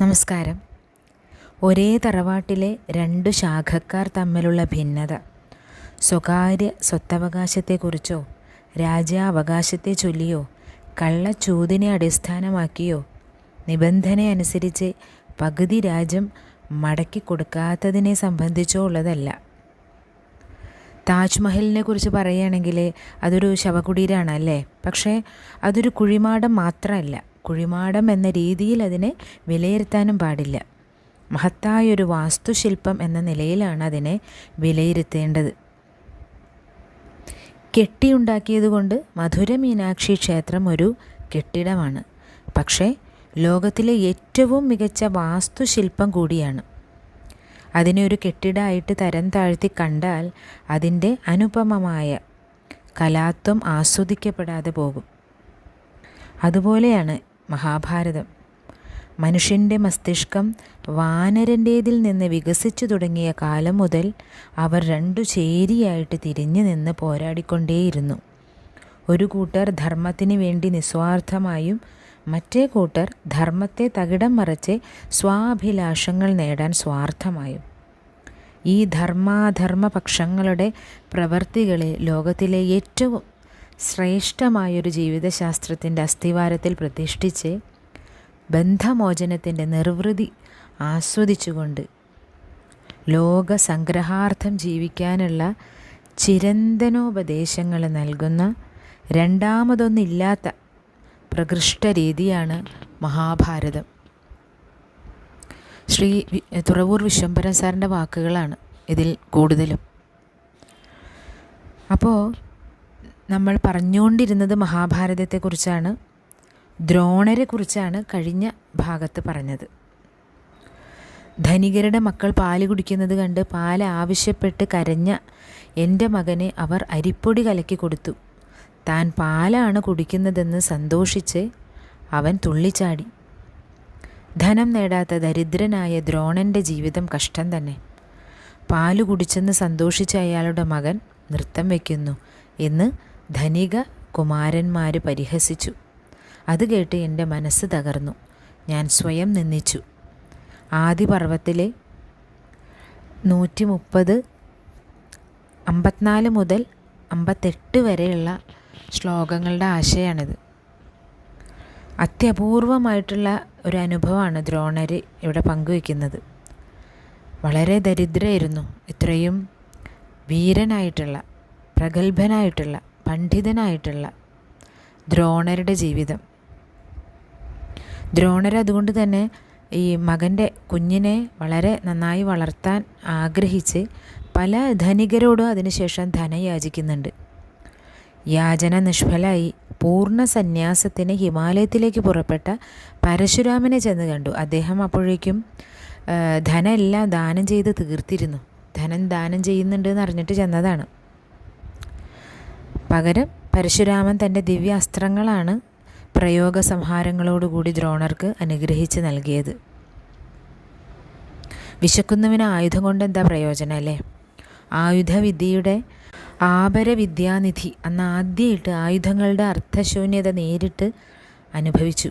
നമസ്കാരം. ഒരേ തറവാട്ടിലെ രണ്ട് ശാഖക്കാർ തമ്മിലുള്ള ഭിന്നത. സ്വകാര്യ സ്വത്തവകാശത്തെക്കുറിച്ചോ രാജ്യാവകാശത്തെ ചൊല്ലിയോ കള്ളച്ചൂതിനെ അടിസ്ഥാനമാക്കിയോ നിബന്ധനയനുസരിച്ച് പകുതി രാജ്യം മടക്കി കൊടുക്കാത്തതിനെ സംബന്ധിച്ചോ ഉള്ളതല്ല. താജ്മഹലിനെ കുറിച്ച് പറയുകയാണെങ്കിൽ അതൊരു ശവകുടീരാണ് അല്ലേ? പക്ഷേ അതൊരു കുഴിമാടം മാത്രമല്ല കുഴിമാടം എന്ന രീതിയിൽ അതിനെ വിലയിരുത്താനും പാടില്ല. മഹത്തായൊരു വാസ്തുശില്പം എന്ന നിലയിലാണ് അതിനെ വിലയിരുത്തേണ്ടത്. കെട്ടിയുണ്ടാക്കിയതുകൊണ്ട് മധുര മീനാക്ഷി ക്ഷേത്രം ഒരു കെട്ടിടമാണ്. പക്ഷേ ലോകത്തിലെ ഏറ്റവും മികച്ച വാസ്തുശില്പം കൂടിയാണ്. അതിനെ ഒരു കെട്ടിടമായിട്ട് തരം താഴ്ത്തി കണ്ടാൽ അതിന്റെ അനുപമമായ കലാത്വം ആസ്വദിക്കപ്പെടാതെ പോകും. അതുപോലെയാണ് മഹാഭാരതം. മനുഷ്യന്റെ മസ്തിഷ്കം വാനരന്റേതിൽ നിന്ന് വികസിച്ചു തുടങ്ങിയ കാലം മുതൽ അവർ രണ്ടു ചേരിയായിട്ട് തിരിഞ്ഞു നിന്ന് പോരാടിക്കൊണ്ടേയിരുന്നു. ഒരു കൂട്ടർ ധർമ്മത്തിന് വേണ്ടി നിസ്വാർത്ഥമായും മറ്റേ കൂട്ടർ ധർമ്മത്തെ തകിടം മറച്ച് സ്വാഭിലാഷങ്ങൾ നേടാൻ സ്വാർത്ഥമായും. ഈ ധർമാധർമ്മ പക്ഷങ്ങളുടെ പ്രവൃത്തികളെ ലോകത്തിലെ ഏറ്റവും ശ്രേഷ്ഠമായൊരു ജീവിതശാസ്ത്രത്തിന്റെ അസ്ഥിവാരത്തിൽ പ്രതിഷ്ഠിച്ച് ബന്ധമോചനത്തിന്റെ നിർവൃതി ആസ്വദിച്ചുകൊണ്ട് ലോക സംഗ്രഹാർത്ഥം ജീവിക്കാനുള്ള ചിരന്തനോപദേശങ്ങൾ നൽകുന്ന രണ്ടാമതൊന്നില്ലാത്ത പ്രകൃഷ്ട രീതിയാണ് മഹാഭാരതം. ശ്രീ തുറവൂർ വിശ്വംഭരൻ സാറിന്റെ വാക്കുകളാണ് ഇതിൽ കൂടുതലും. അപ്പോൾ നമ്മൾ പറഞ്ഞുകൊണ്ടിരുന്നത് മഹാഭാരതത്തെക്കുറിച്ചാണ് ദ്രോണരെക്കുറിച്ചാണ് കഴിഞ്ഞ ഭാഗത്ത് പറഞ്ഞത്. ധനികരുടെ മക്കൾ പാൽ കുടിക്കുന്നത് കണ്ട് പാൽ ആവശ്യപ്പെട്ട് കരഞ്ഞ എന്റെ മകനെ അവർ അരിപ്പൊടി കലക്കി കൊടുത്തു. താൻ പാലാണ് കുടിക്കുന്നതെന്ന് സന്തോഷിച്ച് അവൻ തുള്ളിച്ചാടി. ധനം നേടാത്ത ദരിദ്രനായ ദ്രോണന്റെ ജീവിതം കഷ്ടം തന്നെ. പാൽ കുടിച്ചെന്ന് സന്തോഷിച്ച അയാളുടെ മകൻ നൃത്തം വയ്ക്കുന്നു എന്ന് ധനിക കുമാരന്മാർ പരിഹസിച്ചു. അത് കേട്ട് എന്റെ മനസ്സ് തകർന്നു. ഞാൻ സ്വയം നിന്ദിച്ചു. ആദിപർവത്തിലെ നൂറ്റി മുപ്പത് അമ്പത്തിനാല് മുതൽ അമ്പത്തെട്ട് വരെയുള്ള ശ്ലോകങ്ങളുടെ ആശയമാണിത് അത്യപൂർവമായിട്ടുള്ള ഒരു അനുഭവമാണ് ദ്രോണർ ഇവിടെ പങ്കുവയ്ക്കുന്നത്. വളരെ ദരിദ്രയായിരുന്നു. ഇത്രയും വീരനായിട്ടുള്ള പ്രഗത്ഭനായിട്ടുള്ള പണ്ഡിതനായിട്ടുള്ള ദ്രോണരുടെ ജീവിതം. ദ്രോണർ അതുകൊണ്ട് തന്നെ ഈ മകന്റെ കുഞ്ഞിനെ വളരെ നന്നായി വളർത്താൻ ആഗ്രഹിച്ച് പല ധനികരോടും അതിനുശേഷം ധനം യാചിക്കുന്നുണ്ട് യാചന നിഷ്ഫലായി പൂർണ സന്യാസത്തിന് ഹിമാലയത്തിലേക്ക് പുറപ്പെട്ട പരശുരാമനെ ചെന്ന് കണ്ടു. അദ്ദേഹം അപ്പോഴേക്കും ധനമെല്ലാം ദാനം ചെയ്ത് തീർത്തിരുന്നു. ധനം ദാനം ചെയ്യുന്നുണ്ട് എന്ന് അറിഞ്ഞിട്ട് ചെന്നതാണ്. പകരം പരശുരാമൻ തന്റെ ദിവ്യ അസ്ത്രങ്ങളാണ് പ്രയോഗ സംഹാരങ്ങളോടുകൂടി ദ്രോണർക്ക് അനുഗ്രഹിച്ച് നൽകിയത്. വിശക്കുന്നവന് ആയുധം കൊണ്ട് എന്താ പ്രയോജനം അല്ലേ? ആയുധവിദ്യയുടെ ആപരവിദ്യാനിധി അന്ന് ആദ്യമായിട്ട് ആയുധങ്ങളുടെ അർത്ഥശൂന്യത നേരിട്ട് അനുഭവിച്ചു.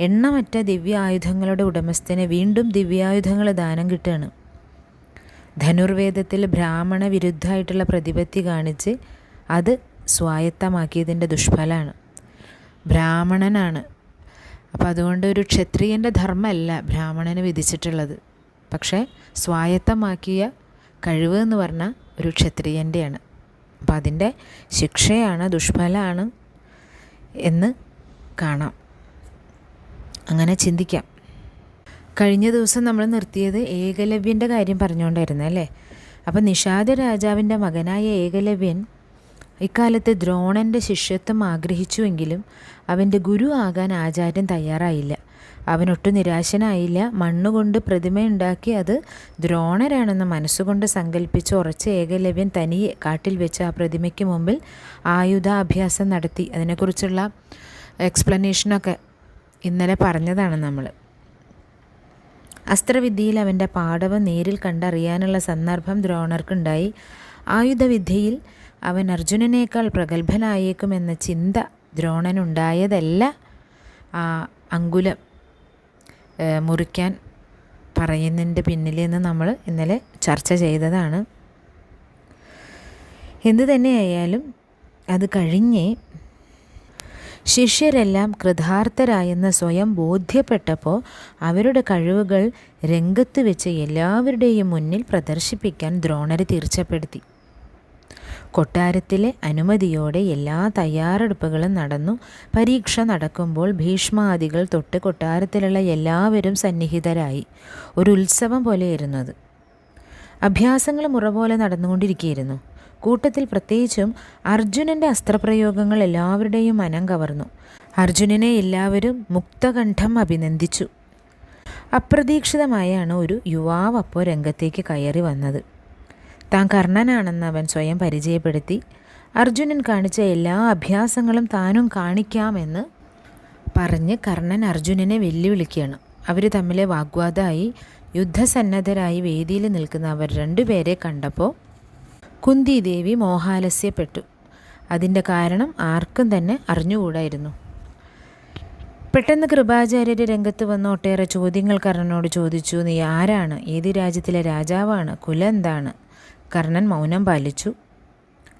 എണ്ണമറ്റ ദിവ്യ ആയുധങ്ങളുടെ ഉടമസ്ഥന് വീണ്ടും ദിവ്യായുധങ്ങൾ ദാനം കിട്ടുകയാണ് ധനുർവേദത്തിൽ ബ്രാഹ്മണ വിരുദ്ധമായിട്ടുള്ള പ്രതിപത്തി കാണിച്ച് അത് സ്വായത്തമാക്കിയതിന്റെ ദുഷ്ഫലമാണ്. ബ്രാഹ്മണനാണ്. അപ്പോൾ അതുകൊണ്ട് ഒരു ക്ഷത്രിയന്റെ ധർമ്മമല്ല ബ്രാഹ്മണന് വിധിച്ചിട്ടുള്ളത്. പക്ഷേ സ്വായത്തമാക്കിയ കഴിവ് എന്ന് പറഞ്ഞാൽ ഒരു ക്ഷത്രിയന്റെയാണ്. അപ്പം അതിന്റെ ശിക്ഷയാണ് ദുഷ്ഫലമാണ് എന്ന് കാണാം. അങ്ങനെ ചിന്തിക്കാം. കഴിഞ്ഞ ദിവസം നമ്മൾ നിർത്തിയത് ഏകലവ്യന്റെ കാര്യം പറഞ്ഞുകൊണ്ടായിരുന്നു അല്ലേ? അപ്പം നിഷാദ രാജാവിന്റെ മകനായ ഏകലവ്യൻ ഇക്കാലത്ത് ദ്രോണന്റെ ശിഷ്യത്വം ആഗ്രഹിച്ചുവെങ്കിലും അവന്റെ ഗുരു ആകാൻ ആചാര്യൻ തയ്യാറായില്ല. അവനൊട്ടും നിരാശനായില്ല. മണ്ണുകൊണ്ട് പ്രതിമയുണ്ടാക്കി അത് ദ്രോണരാണെന്ന് മനസ്സുകൊണ്ട് സങ്കല്പിച്ച് ഉറച്ച ഏകലവ്യൻ തനിയെ കാട്ടിൽ വെച്ച് ആ പ്രതിമയ്ക്ക് മുമ്പിൽ ആയുധാഭ്യാസം നടത്തി. അതിനെക്കുറിച്ചുള്ള എക്സ്പ്ലനേഷനൊക്കെ ഇന്നലെ പറഞ്ഞതാണ് നമ്മൾ അസ്ത്രവിദ്യയിൽ അവന്റെ പാടവം നേരിൽ കണ്ടറിയാനുള്ള സന്ദർഭം ദ്രോണർക്കുണ്ടായി. ആയുധവിദ്യയിൽ അവൻ അർജുനനേക്കാൾ പ്രഗത്ഭനായേക്കുമെന്ന ചിന്ത ദ്രോണനുണ്ടായതല്ല ആ അങ്കുലം മുറിക്കാൻ പറയുന്നതിന്റെ പിന്നിലെന്ന് നമ്മൾ ഇന്നലെ ചർച്ച ചെയ്തതാണ്. എന്തു തന്നെയായാലും അത് കഴിഞ്ഞ് ശിഷ്യരെല്ലാം കൃതാർത്ഥരായെന്ന് സ്വയം ബോധ്യപ്പെട്ടപ്പോൾ അവരുടെ കഴിവുകൾ രംഗത്ത് വെച്ച് എല്ലാവരുടെയും മുന്നിൽ പ്രദർശിപ്പിക്കാൻ ദ്രോണരെ തീർച്ചപ്പെടുത്തി. കൊട്ടാരത്തിലെ അനുമതിയോടെ എല്ലാ തയ്യാറെടുപ്പുകളും നടന്നു. പരീക്ഷ നടക്കുമ്പോൾ ഭീഷ്മാദികൾ തൊട്ട് കൊട്ടാരത്തിലുള്ള എല്ലാവരും സന്നിഹിതരായി. ഒരു ഉത്സവം പോലെയായിരുന്നു അത് അഭ്യാസങ്ങൾ മുറ പോലെ നടന്നുകൊണ്ടിരിക്കുകയായിരുന്നു കൂട്ടത്തിൽ പ്രത്യേകിച്ചും അർജുനന്റെ അസ്ത്രപ്രയോഗങ്ങൾ എല്ലാവരുടെയും മനം കവർന്നു. അർജുനനെ എല്ലാവരും മുക്തകണ്ഠം അഭിനന്ദിച്ചു. അപ്രതീക്ഷിതമായാണ് ഒരു യുവാവ് അപ്പോൾ രംഗത്തേക്ക് കയറി വന്നത്. താൻ കർണനാണെന്ന് അവൻ സ്വയം പരിചയപ്പെടുത്തി. അർജുനൻ കാണിച്ച എല്ലാ അഭ്യാസങ്ങളും താനും കാണിക്കാമെന്ന് പറഞ്ഞ് കർണൻ അർജുനനെ വെല്ലുവിളിക്കുകയാണ്. അവർ തമ്മിലെ വാഗ്വാദമായി യുദ്ധസന്നദ്ധരായി വേദിയിൽ നിൽക്കുന്ന അവർ രണ്ടുപേരെ കണ്ടപ്പോൾ കുന്തിദേവി മോഹാലസ്യപ്പെട്ടു. അതിന്റെ കാരണം ആർക്കും തന്നെ അറിഞ്ഞുകൂടായിരുന്നു. പെട്ടെന്ന് കൃപാചാര്യർ രംഗത്ത് വന്ന് ഒട്ടേറെ ചോദ്യങ്ങൾ കർണനോട് ചോദിച്ചു. നീ ആരാണ്? ഏത് രാജ്യത്തിലെ രാജാവാണ്? കുല എന്താണ്? കർണൻ മൗനം പാലിച്ചു.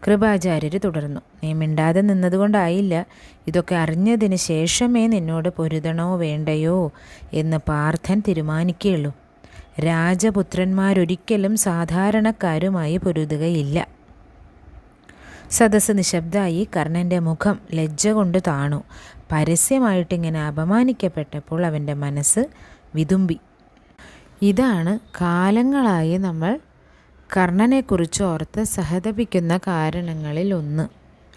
കൃപാചാര്യർ തുടർന്നു. നീ മിണ്ടാതെ നിന്നതുകൊണ്ടായില്ല. ഇതൊക്കെ അറിഞ്ഞതിന് ശേഷമേ നിന്നോട് പൊരുതണോ വേണ്ടയോ എന്ന് പാർത്ഥൻ തീരുമാനിക്കുകയുള്ളൂ. രാജപുത്രന്മാരൊരിക്കലും സാധാരണക്കാരുമായി പൊരുതുകയില്ല. സദസ്സ് നിശബ്ദമായി കർണന്റെ മുഖം ലജ്ജ കൊണ്ട് താണു. പരസ്യമായിട്ടിങ്ങനെ അപമാനിക്കപ്പെട്ടപ്പോൾ അവന്റെ മനസ്സ് വിതുമ്പി. ഇതാണ് കാലങ്ങളായി നമ്മൾ കർണനെക്കുറിച്ച് ഓർത്ത് സഹതപിക്കുന്ന കാരണങ്ങളിൽ ഒന്ന്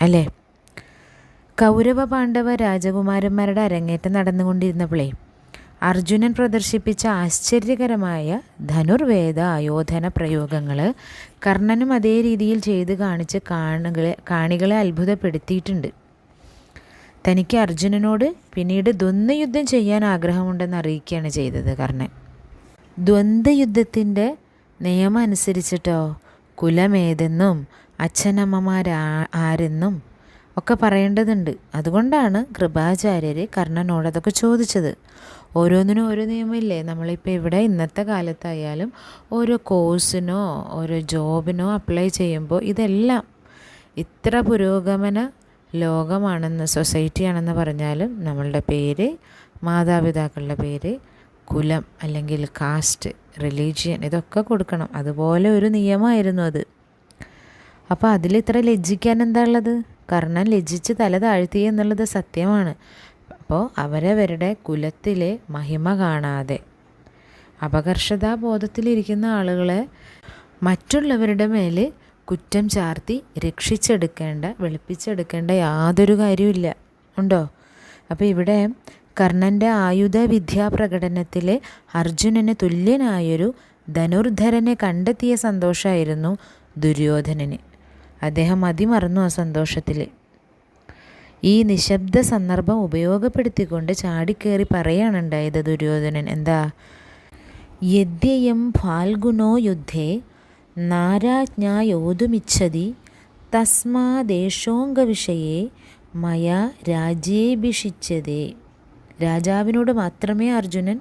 അല്ലേ? കൗരവ പാണ്ഡവ രാജകുമാരന്മാരുടെ അരങ്ങേറ്റം നടന്നുകൊണ്ടിരുന്നപ്പോഴേ അർജുനൻ പ്രദർശിപ്പിച്ച ആശ്ചര്യകരമായ ധനുർവേദ ആയോധന പ്രയോഗങ്ങൾ കർണനും അതേ രീതിയിൽ ചെയ്ത് കാണിച്ച് കാണുകളെ കാണികളെ അത്ഭുതപ്പെടുത്തിയിട്ടുണ്ട്. തനിക്ക് അർജുനനോട് പിന്നീട് ദ്വന്ദ്വയുദ്ധം ചെയ്യാൻ ആഗ്രഹമുണ്ടെന്ന് അറിയിക്കുകയാണ് ചെയ്തത് കർണൻ. ദ്വന്ദ്വയുദ്ധത്തിന്റെ നിയമം അനുസരിച്ചിട്ടോ കുലമേതെന്നും അച്ഛനമ്മമാരാ ആരെന്നും ഒക്കെ പറയേണ്ടതുണ്ട്. അതുകൊണ്ടാണ് കൃപാചാര്യർ കർണനോട് അതൊക്കെ ചോദിച്ചത്. ഓരോന്നിനും ഓരോ നിയമമില്ലേ? നമ്മളിപ്പോൾ ഇവിടെ ഇന്നത്തെ കാലത്തായാലും ഓരോ കോഴ്സിനോ ഓരോ ജോബിനോ അപ്ലൈ ചെയ്യുമ്പോൾ ഇതെല്ലാം ഇത്ര പുരോഗമന ലോകമാണെന്ന് സൊസൈറ്റിയാണെന്ന് പറഞ്ഞാലും നമ്മളുടെ പേര് മാതാപിതാക്കളുടെ പേര് കുലം അല്ലെങ്കിൽ കാസ്റ്റ് റിലീജിയൻ ഇതൊക്കെ കൊടുക്കണം. അതുപോലെ ഒരു നിയമമായിരുന്നു അത്. അപ്പോൾ അതിൽ ഇത്ര ലജ്ജിക്കാൻ എന്താ ഉള്ളത്? കർണൻ ലജ്ജിച്ച് തല താഴ്ത്തി എന്നുള്ളത് സത്യമാണ്. അപ്പോൾ അവരവരുടെ കുലത്തിലെ മഹിമ കാണാതെ അപകർഷതാബോധത്തിലിരിക്കുന്ന ആളുകളെ മറ്റുള്ളവരുടെ മേൽ കുറ്റം ചാർത്തി രക്ഷിച്ചെടുക്കേണ്ട വെളുപ്പിച്ചെടുക്കേണ്ട യാതൊരു കാര്യമില്ല ഉണ്ടോ? അപ്പോൾ ഇവിടെ കർണന്റെ ആയുധ പ്രകടനത്തിൽ അർജുനന് തുല്യനായൊരു ധനുർധരനെ കണ്ടെത്തിയ സന്തോഷമായിരുന്നു ദുര്യോധനന്. അദ്ദേഹം അതിമറന്നു ആ സന്തോഷത്തിൽ ഈ നിശബ്ദ സന്ദർഭം ഉപയോഗപ്പെടുത്തിക്കൊണ്ട് ചാടിക്കേറി പറയാണുണ്ടായത് ദുര്യോധനൻ. എന്താ? യദ്യയം ഫാൽഗുണോ യുദ്ധേ നാരാജ്ഞായോതുമിച്ഛതി തസ്മാദേശോംഗവിഷയെ മയാ രാജ്യേഭിഷിച്ചതേ. രാജാവിനോട് മാത്രമേ അർജുനൻ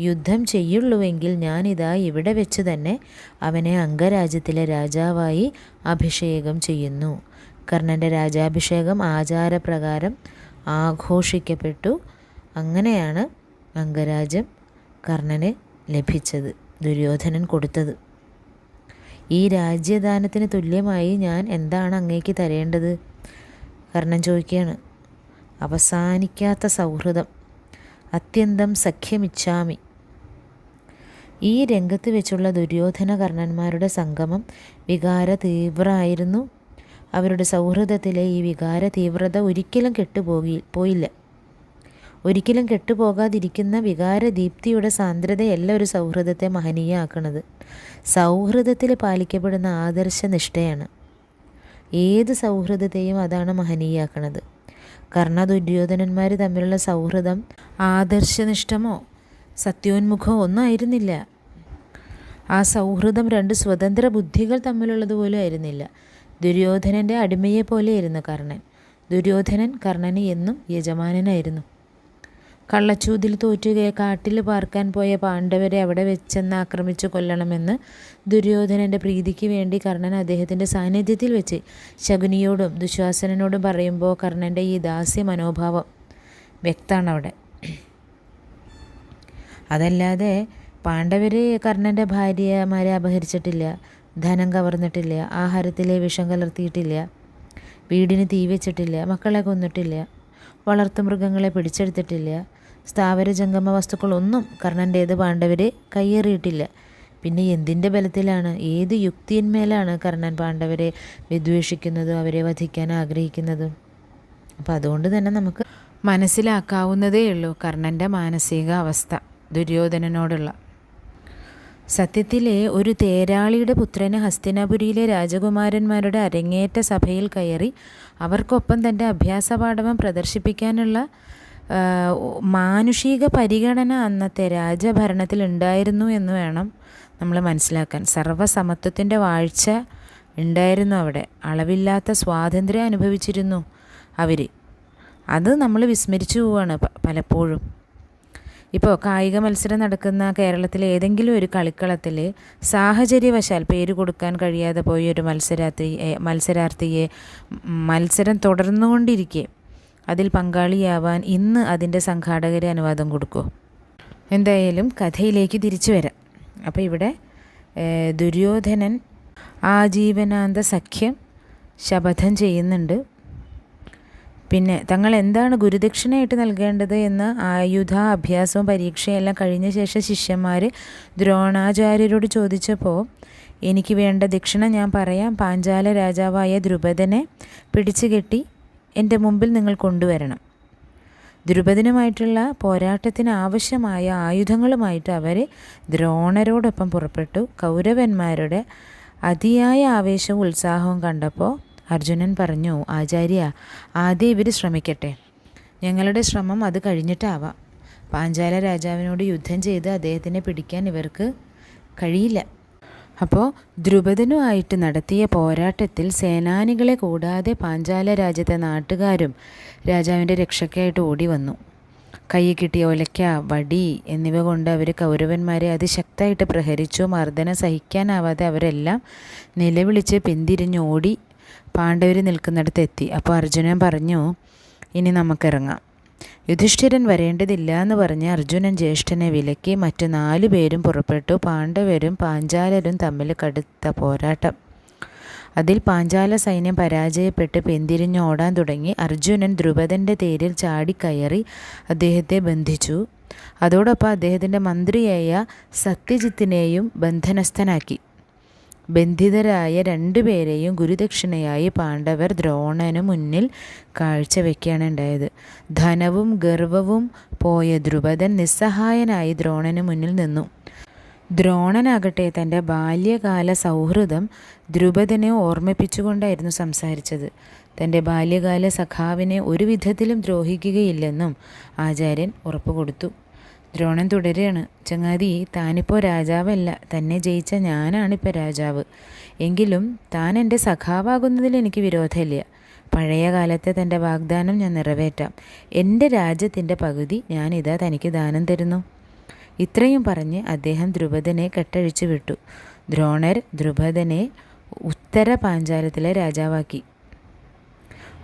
യുദ്ധം ചെയ്യുള്ളൂവെങ്കിൽ ഞാനിതാ ഇവിടെ വെച്ച് തന്നെ അവനെ അംഗരാജ്യത്തിലെ രാജാവായി അഭിഷേകം ചെയ്യുന്നു. കർണന്റെ രാജാഭിഷേകം ആചാരപ്രകാരം ആഘോഷിക്കപ്പെട്ടു. അങ്ങനെയാണ് അംഗരാജ്യം കർണന് ലഭിച്ചത് ദുര്യോധനൻ കൊടുത്തത്. ഈ രാജ്യദാനത്തിന് തുല്യമായി ഞാൻ എന്താണ് അങ്ങേക്ക് തരേണ്ടത്? കർണൻ ചോദിക്കുകയാണ്. അവസാനിക്കാത്ത സൗഹൃദം. അത്യന്തം സഖ്യമിച്ഛാമി. ഈ രംഗത്ത് വെച്ചുള്ള ദുര്യോധന കർണന്മാരുടെ സംഗമം വികാര തീവ്രമായിരുന്നു അവരുടെ സൗഹൃദത്തിലെ ഈ വികാര തീവ്രത ഒരിക്കലും കെട്ടുപോകി പോയില്ല. ഒരിക്കലും കെട്ടുപോകാതിരിക്കുന്ന വികാരദീപ്തിയുടെ സാന്ദ്രതയല്ല ഒരു സൗഹൃദത്തെ മഹനീയമാക്കുന്നത് സൗഹൃദത്തിൽ പാലിക്കപ്പെടുന്ന ആദർശനിഷ്ഠയാണ്. ഏത് സൗഹൃദത്തെയും അതാണ് മഹനീയാക്കണത്. കർണ ദുര്യോധനന്മാർ തമ്മിലുള്ള സൗഹൃദം ആദർശനിഷ്ഠമോ സത്യോന്മുഖമോ ഒന്നും ആയിരുന്നില്ല ആ സൗഹൃദം രണ്ട് സ്വതന്ത്ര ബുദ്ധികൾ തമ്മിലുള്ളതുപോലും ആയിരുന്നില്ല. ദുര്യോധനന്റെ അടിമയെ പോലെയായിരുന്നു കർണൻ. ദുര്യോധനൻ കർണന് എന്നും യജമാനനായിരുന്നു. കള്ളച്ചൂതിൽ തോറ്റുകയെ കാട്ടിൽ പാർക്കാൻ പോയ പാണ്ഡവരെ അവിടെ വെച്ചെന്ന് ആക്രമിച്ചു കൊല്ലണമെന്ന് ദുര്യോധനന്റെ പ്രീതിക്ക് വേണ്ടി കർണൻ അദ്ദേഹത്തിന്റെ സാന്നിധ്യത്തിൽ വെച്ച് ശകുനിയോടും ദുശ്വാസനോടും പറയുമ്പോൾ കർണന്റെ ഈ ദാസ്യ മനോഭാവം വ്യക്തമാണ് അവിടെ അതല്ലാതെ പാണ്ഡവർ കർണന്റെ ഭാര്യമാരെ അപഹരിച്ചിട്ടില്ല ധനം കവർന്നിട്ടില്ല ആഹാരത്തിലെ വിഷം കലർത്തിയിട്ടില്ല വീടിന് തീ വെച്ചിട്ടില്ല മക്കളെ കൊന്നിട്ടില്ല വളർത്തുമൃഗങ്ങളെ പിടിച്ചെടുത്തിട്ടില്ല സ്ഥാവര ജംഗമ വസ്തുക്കളൊന്നും കർണന്റേത് പാണ്ഡവരെ കയ്യേറിയിട്ടില്ല. പിന്നെ എന്തിന്റെ ബലത്തിലാണ് ഏത് യുക്തിയന്മേലാണ് കർണൻ പാണ്ഡവരെ വിദ്വേഷിക്കുന്നതും അവരെ വധിക്കാൻ ആഗ്രഹിക്കുന്നതും? അപ്പം അതുകൊണ്ട് തന്നെ നമുക്ക് മനസ്സിലാക്കാവുന്നതേ ഉള്ളൂ കർണന്റെ മാനസിക അവസ്ഥ ദുര്യോധനനോടുള്ള. സത്യത്തിലെ ഒരു തേരാളിയുടെ പുത്രന് ഹസ്തിനാപുരിയിലെ രാജകുമാരന്മാരുടെ അരങ്ങേറ്റ സഭയിൽ കയറി അവർക്കൊപ്പം തന്റെ അഭ്യാസപാഠവം പ്രദർശിപ്പിക്കാനുള്ള മാനുഷിക പരിഗണന അന്നത്തെ രാജഭരണത്തിൽ ഉണ്ടായിരുന്നു എന്ന് വേണം നമ്മൾ മനസ്സിലാക്കാൻ. സർവസമത്വത്തിന്റെ വാഴ്ച ഉണ്ടായിരുന്നു അവിടെ. അളവില്ലാത്ത സ്വാതന്ത്ര്യം അനുഭവിച്ചിരുന്നു അവർ അത് നമ്മൾ വിസ്മരിച്ചു പോവാണ് പലപ്പോഴും. ഇപ്പോൾ കായിക മത്സരം നടക്കുന്ന കേരളത്തിലെ ഏതെങ്കിലും ഒരു കളിക്കളത്തിൽ സാഹചര്യവശാൽ പേര് കൊടുക്കാൻ കഴിയാതെ പോയ ഒരു മത്സരാർത്ഥി മത്സരാർത്ഥിയെ മത്സരം തുടർന്നുകൊണ്ടിരിക്കെ. അതിൽ പങ്കാളിയാവാൻ ഇന്ന് അതിന്റെ സംഘാടകരെ അനുവാദം കൊടുക്കുമോ എന്തായാലും കഥയിലേക്ക് തിരിച്ചു വരാം. അപ്പോൾ ഇവിടെ ദുര്യോധനൻ ആജീവനാന്ത സഖ്യം ശപഥം ചെയ്യുന്നുണ്ട്. പിന്നെ തങ്ങൾ എന്താണ് ഗുരുദക്ഷിണയായിട്ട് നൽകേണ്ടത് എന്ന് ആയുധ അഭ്യാസവും പരീക്ഷയെല്ലാം കഴിഞ്ഞ ശേഷം ശിഷ്യന്മാർ ദ്രോണാചാര്യരോട് ചോദിച്ചപ്പോൾ എനിക്ക് വേണ്ട ദക്ഷിണ ഞാൻ പറയാം. പാഞ്ചാല രാജാവായ ദ്രുപദനെ പിടിച്ചു കെട്ടി എന്റെ മുമ്പിൽ നിങ്ങൾ കൊണ്ടുവരണം. ദ്രുപദനുമായിട്ടുള്ള പോരാട്ടത്തിന് ആവശ്യമായ ആയുധങ്ങളുമായിട്ട് അവർ ദ്രോണരോടൊപ്പം പുറപ്പെട്ടു. കൗരവന്മാരുടെ അതിയായ ആവേശവും ഉത്സാഹവും കണ്ടപ്പോൾ അർജുനൻ പറഞ്ഞു ആചാര്യ ആദ്യം ഇവർ ശ്രമിക്കട്ടെ. ഞങ്ങളുടെ ശ്രമം അത് കഴിഞ്ഞിട്ടാവാം. പാഞ്ചാല രാജാവിനോട് യുദ്ധം ചെയ്ത് അദ്ദേഹത്തിനെ പിടിക്കാൻ ഇവർക്ക് കഴിയില്ല. അപ്പോൾ ദ്രുപദനുമായിട്ട് നടത്തിയ പോരാട്ടത്തിൽ സേനാനികളെ കൂടാതെ പാഞ്ചാല രാജ്യത്തെ നാട്ടുകാരും രാജാവിന്റെ രക്ഷയ്ക്കായിട്ട് ഓടി വന്നു. കൈ കിട്ടിയ ഒലയ്ക്ക വടി എന്നിവ കൊണ്ട് അവർ കൗരവന്മാരെ അതിശക്തമായിട്ട് പ്രഹരിച്ചു. മർദ്ദനം സഹിക്കാനാവാതെ അവരെല്ലാം നിലവിളിച്ച് പിന്തിരിഞ്ഞോടി പാണ്ഡവർ നിൽക്കുന്നിടത്ത് എത്തി അപ്പോൾ അർജുനൻ പറഞ്ഞു ഇനി നമുക്കിറങ്ങാം. യുധിഷ്ഠിരൻ വരേണ്ടതില്ല എന്ന് പറഞ്ഞ് അർജുനൻ ജ്യേഷ്ഠനെ വിലക്കി മറ്റു നാലു പേരും പുറപ്പെട്ടു. പാണ്ഡവരും പാഞ്ചാലരും തമ്മിൽ കടുത്ത പോരാട്ടം. അതിൽ പാഞ്ചാല സൈന്യം പരാജയപ്പെട്ട് പിന്തിരിഞ്ഞോടാൻ തുടങ്ങി. അർജുനൻ ധ്രുപദന്റെ തേരിൽ ചാടിക്കയറി അദ്ദേഹത്തെ ബന്ധിച്ചു. അതോടൊപ്പം അദ്ദേഹത്തിന്റെ മന്ത്രിയായ സത്യജിത്തിനെയും ബന്ധനസ്ഥനാക്കി. ബന്ധിതരായ രണ്ടുപേരെയും ഗുരുദക്ഷിണയായി പാണ്ഡവർ ദ്രോണനു മുന്നിൽ കാഴ്ചവെക്കുകയാണ് ഉണ്ടായത്. ധനവും ഗർവവും പോയ ദ്രുപദൻ നിസ്സഹായനായി ദ്രോണനു മുന്നിൽ നിന്നു. ദ്രോണനാകട്ടെ തന്റെ ബാല്യകാല സൗഹൃദം ദ്രുപദനെ ഓർമ്മിപ്പിച്ചുകൊണ്ടായിരുന്നു സംസാരിച്ചത്. തന്റെ ബാല്യകാല സഖാവിനെ ഒരു വിധത്തിലും ദ്രോഹിക്കുകയില്ലെന്നും ആചാര്യൻ ഉറപ്പുകൊടുത്തു. ദ്രോണൻ തുടരുകയാണ്. ചങ്ങാതി താനിപ്പോൾ രാജാവല്ല. തന്നെ ജയിച്ച ഞാനാണിപ്പോൾ രാജാവ്. എങ്കിലും താൻ എന്റെ സഖാവാകുന്നതിൽ എനിക്ക് വിരോധമില്ല. പഴയ കാലത്തെ തന്റെ വാഗ്ദാനം ഞാൻ നിറവേറ്റാം. എന്റെ രാജ്യത്തിന്റെ പകുതി ഇതാ തനിക്ക് ദാനം തരുന്നു. ഇത്രയും പറഞ്ഞ് അദ്ദേഹം ദ്രുപദനെ കെട്ടഴിച്ചു വിട്ടു. ദ്രോണർ ദ്രുപദനെ ഉത്തര പാഞ്ചാലത്തിലെ രാജാവാക്കി.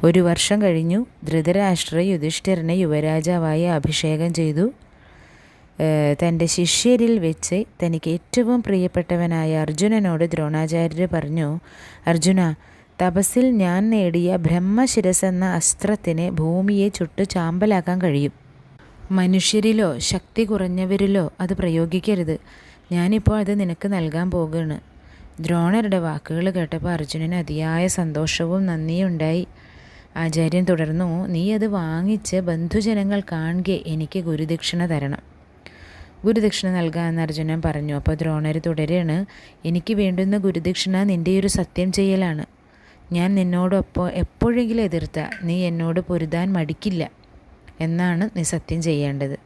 ഒരു വർഷം കഴിഞ്ഞു ധൃതരാഷ്ട്ര യുധിഷ്ഠിരനെ യുവരാജാവായി അഭിഷേകം ചെയ്തു. തന്റെ ശിഷ്യരിൽ വെച്ച് തനിക്ക് ഏറ്റവും പ്രിയപ്പെട്ടവനായ അർജുനനോട് ദ്രോണാചാര്യർ പറഞ്ഞു അർജുന തപസ്സിൽ ഞാൻ നേടിയ ബ്രഹ്മശിരസ് എന്ന അസ്ത്രത്തിന് ഭൂമിയെ ചുട്ടു ചാമ്പലാക്കാൻ കഴിയും. മനുഷ്യരിലോ ശക്തി കുറഞ്ഞവരിലോ അത് പ്രയോഗിക്കരുത്. ഞാനിപ്പോൾ അത് നിനക്ക് നൽകാൻ പോകുകയാണ് ദ്രോണരുടെ വാക്കുകൾ കേട്ടപ്പോൾ അർജുനന് അതിയായ സന്തോഷവും നന്ദിയുണ്ടായി. ആചാര്യൻ തുടർന്നു നീ അത് വാങ്ങിച്ച് ബന്ധുജനങ്ങൾ കാണുകെ എനിക്ക് ഗുരുദക്ഷിണ തരണം. ഗുരുദക്ഷിണ നൽകാമെന്ന് അർജുനൻ പറഞ്ഞു. അപ്പോൾ ദ്രോണർ തുടരുകയാണ് എനിക്ക് വേണ്ടുന്ന ഗുരുദക്ഷിണ നിന്റെ ഒരു സത്യം ചെയ്യലാണ്. ഞാൻ നിന്നോടൊപ്പം എപ്പോഴെങ്കിലും എതിർത്ത നീ എന്നോട് പൊരുതാൻ മടിക്കില്ല എന്നാണ് നീ സത്യം ചെയ്യേണ്ടത്.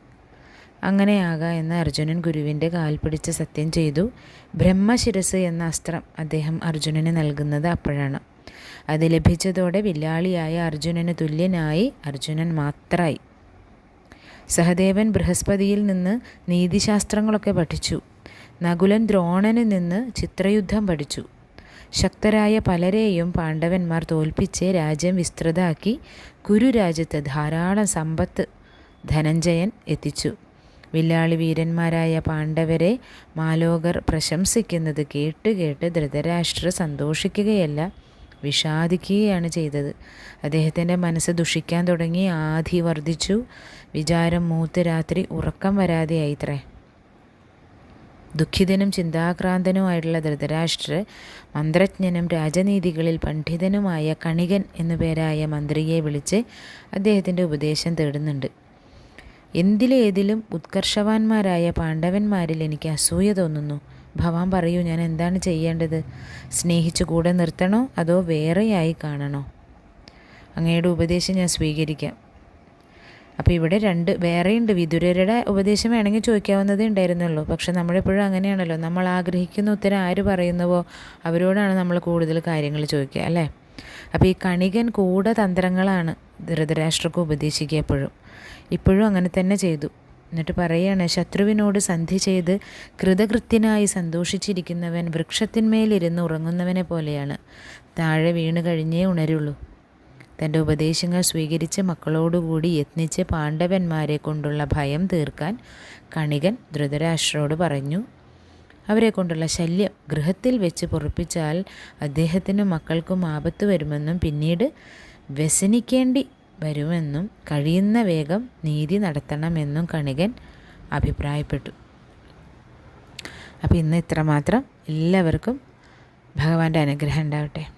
അങ്ങനെയാകാം എന്ന് അർജുനൻ ഗുരുവിന്റെ കാൽ പിടിച്ച് സത്യം ചെയ്തു. ബ്രഹ്മശിരസ് എന്ന അസ്ത്രം അദ്ദേഹം അർജുനന് നൽകുന്നത് അപ്പോഴാണ്. അത് ലഭിച്ചതോടെ വില്ലാളിയായ അർജുനന് തുല്യനായി. അർജുനൻ മാത്രമായി സഹദേവൻ ബൃഹസ്പതിയിൽ നിന്ന് നീതിശാസ്ത്രങ്ങളൊക്കെ പഠിച്ചു. നകുലൻ ദ്രോണനിൽ നിന്ന് ചിത്രയുദ്ധം പഠിച്ചു. ശക്തരായ പലരെയും പാണ്ഡവന്മാർ തോൽപ്പിച്ച് രാജ്യം വിസ്തൃതാക്കി കുരുരാജ്യത്ത് ധാരാളം സമ്പത്ത് ധനഞ്ജയൻ എത്തിച്ചു. വില്ലാളി വീരന്മാരായ പാണ്ഡവരെ മാലോകർ പ്രശംസിക്കുന്നത് കേട്ട് കേട്ട് ധൃതരാഷ്ട്ര സന്തോഷിക്കുകയല്ല. വിഷാദിക്കുകയാണ് ചെയ്തത്. അദ്ദേഹത്തിന്റെ മനസ്സ് ദുഷിക്കാൻ തുടങ്ങി ആധി വർദ്ധിച്ചു. വിചാരം മൂത്ത് രാത്രി ഉറക്കം വരാതെയായിത്രേ. ദുഃഖിതനും ചിന്താക്രാന്തനുമായിട്ടുള്ള ധൃതരാഷ്ട്ര മന്ത്രജ്ഞനും രാജനീതികളിൽ പണ്ഡിതനുമായ കണികൻ എന്നുപേരായ മന്ത്രിയെ വിളിച്ച് അദ്ദേഹത്തിന്റെ ഉപദേശം തേടുന്നുണ്ട്. എന്തിലേതിലും ഉത്കർഷവാന്മാരായ പാണ്ഡവന്മാരിൽ എനിക്ക് അസൂയ തോന്നുന്നു. ഭവാൻ പറയൂ ഞാൻ എന്താണ് ചെയ്യേണ്ടത്? സ്നേഹിച്ചു കൂടെ നിർത്തണോ അതോ വേറെയായി കാണണോ? അങ്ങയുടെ ഉപദേശം ഞാൻ സ്വീകരിക്കാം. അപ്പോൾ ഇവിടെ രണ്ട് വേറെയുണ്ട്. വിദുരരുടെ ഉപദേശം വേണമെങ്കിൽ ചോദിക്കാവുന്നതേ ഉണ്ടായിരുന്നുള്ളൂ. പക്ഷെ നമ്മളെപ്പോഴും അങ്ങനെയാണല്ലോ. നമ്മൾ ആഗ്രഹിക്കുന്ന ഉത്തരം ആര് പറയുന്നുവോ അവരോടാണ് നമ്മൾ കൂടുതൽ കാര്യങ്ങൾ ചോദിക്കുക അല്ലേ? അപ്പോൾ ഈ കണികൻ കൂടെ തന്ത്രങ്ങളാണ് ധൃതരാഷ്ട്രക്ക് ഉപദേശിക്കുക എപ്പോഴും. ഇപ്പോഴും അങ്ങനെ തന്നെ ചെയ്തു. എന്നിട്ട് പറയുകയാണ് ശത്രുവിനോട് സന്ധി ചെയ്ത് കൃതകൃത്യനായി സന്തോഷിച്ചിരിക്കുന്നവൻ വൃക്ഷത്തിന്മേലിരുന്ന് ഉറങ്ങുന്നവനെ പോലെയാണ്. താഴെ വീണ് കഴിഞ്ഞേ ഉണരുള്ളൂ. തന്റെ ഉപദേശങ്ങൾ സ്വീകരിച്ച് മക്കളോടുകൂടി യത്നിച്ച് പാണ്ഡവന്മാരെ കൊണ്ടുള്ള ഭയം തീർക്കാൻ കണികൻ ധൃതരാഷ്ട്രോട് പറഞ്ഞു. അവരെ കൊണ്ടുള്ള ശല്യം ഗൃഹത്തിൽ വെച്ച് പൊറപ്പിച്ചാൽ അദ്ദേഹത്തിനും മക്കൾക്കും ആപത്ത് വരുമെന്നും പിന്നീട് വ്യസനിക്കേണ്ടി വരുമെന്നും കഴിയുന്ന വേഗം നീതി നടത്തണമെന്നും കണികൻ അഭിപ്രായപ്പെട്ടു. അപ്പോൾ ഇന്ന് ഇത്രമാത്രം. എല്ലാവർക്കും ഭഗവാന്റെ അനുഗ്രഹം ഉണ്ടാവട്ടെ.